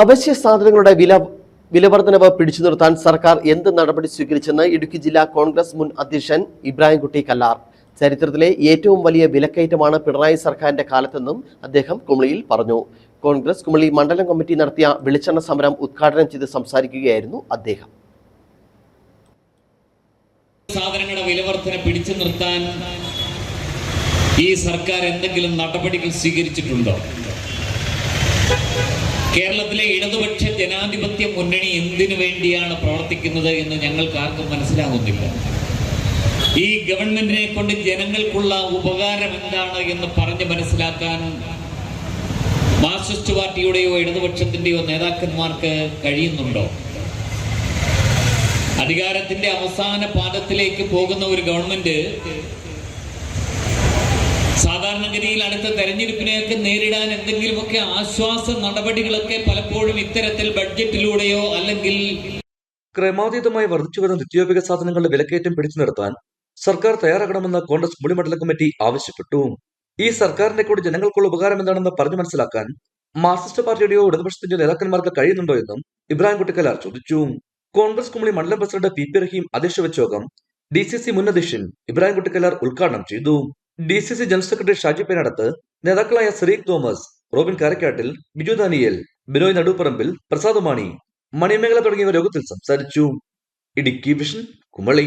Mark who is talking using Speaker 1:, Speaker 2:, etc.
Speaker 1: അവശ്യ സാധനങ്ങളുടെ വില വിലവർദ്ധനവ് പിടിച്ചു നിർത്താൻ സർക്കാർ എന്ത് നടപടി സ്വീകരിച്ചെന്ന് ഇടുക്കി ജില്ലാ കോൺഗ്രസ് മുൻ അധ്യക്ഷൻ ഇബ്രാഹിംകുട്ടി കല്ലാർ. ചരിത്രത്തിലെ ഏറ്റവും വലിയ വിലക്കയറ്റമാണ് പിണറായി സർക്കാരിന്റെ കാലത്തെന്നും അദ്ദേഹം കുമളിയിൽ പറഞ്ഞു. കോൺഗ്രസ് കുമളി മണ്ഡലം കമ്മിറ്റി നടത്തിയ വെളിച്ചെണ്ണ സമരം ഉദ്ഘാടനം ചെയ്ത് സംസാരിക്കുകയായിരുന്നു അദ്ദേഹം.
Speaker 2: സാധനങ്ങളുടെ വിലവർദ്ധന പിടിച്ചു നിർത്താൻ ഈ സർക്കാർ എന്തെങ്കിലും നടപടികൾ സ്വീകരിച്ചിട്ടുണ്ടോ? കേരളത്തിലെ ഇടതുപക്ഷ ജനാധിപത്യ മുന്നണി എന്തിനു വേണ്ടിയാണ് പ്രവർത്തിക്കുന്നത് എന്ന് ഞങ്ങൾക്ക് ആർക്കും മനസ്സിലാകുന്നില്ല. ഈ ഗവൺമെന്റിനെ കൊണ്ട് ജനങ്ങൾക്കുള്ള ഉപകാരം എന്താണ് എന്ന് പറഞ്ഞ് മനസ്സിലാക്കാൻ മാർക്സിസ്റ്റ് പാർട്ടിയുടെയോ ഇടതുപക്ഷത്തിന്റെയോ നേതാക്കന്മാർക്ക് കഴിയുന്നുണ്ടോ? അധികാരത്തിന്റെ അവസാന പാദത്തിലേക്ക് പോകുന്ന ഒരു ഗവൺമെന്റ് സാധാരണഗതിയിൽ അടുത്ത തെരഞ്ഞെടുപ്പിനെയൊക്കെ നേരിടാൻ എന്തെങ്കിലുമൊക്കെ ആശ്വാസ നടപടികളൊക്കെ പലപ്പോഴും ഇത്തരത്തിൽ ബഡ്ജറ്റിലൂടെയോ അല്ലെങ്കിൽ
Speaker 3: ക്രമാതീതമായി വർദ്ധിച്ചു വരുന്ന നിത്യോപയോഗ സാധനങ്ങളുടെ വിലക്കയറ്റം പിടിച്ചു നിർത്താൻ സർക്കാർ തയ്യാറാകണമെന്ന് കോൺഗ്രസ് മുളിമണ്ഡല കമ്മിറ്റി ആവശ്യപ്പെട്ടു. ഈ സർക്കാരിനെ കൂടി ജനങ്ങൾക്കുള്ള ഉപകാരം എന്താണെന്ന് പറഞ്ഞു മനസ്സിലാക്കാൻ മാർക്സിസ്റ്റ് പാർട്ടിയുടെയോ ഇടതുപക്ഷത്തിന്റെ നേതാക്കന്മാർക്ക് കഴിയുന്നുണ്ടോ എന്നും ഇബ്രാഹിം കുട്ടിക്കലാർ ചോദിച്ചു. കോൺഗ്രസ് കുമളി മണ്ഡലം പ്രസിഡന്റ് പി പി റഹീം അധ്യക്ഷ വെച്ചോകം ഡി സി സി മുൻ അധ്യക്ഷൻ ഇബ്രാഹിം കുട്ടിക്കലാർ ഉദ്ഘാടനം ചെയ്തു. D C C general secretary Shaji Penadathu നേതാക്കളായ സരീഖ് തോമസ് റോബിൻ കാരക്കാട്ടിൽ ബിജു ദാനിയേൽ ബിനോയ് നടുപ്പറമ്പിൽ പ്രസാദ് മാണി മണിമേഖല തുടങ്ങിയവർ യോഗത്തിൽ സംസാരിച്ചു. ഇടുക്കി വിഷൻ കുമളി.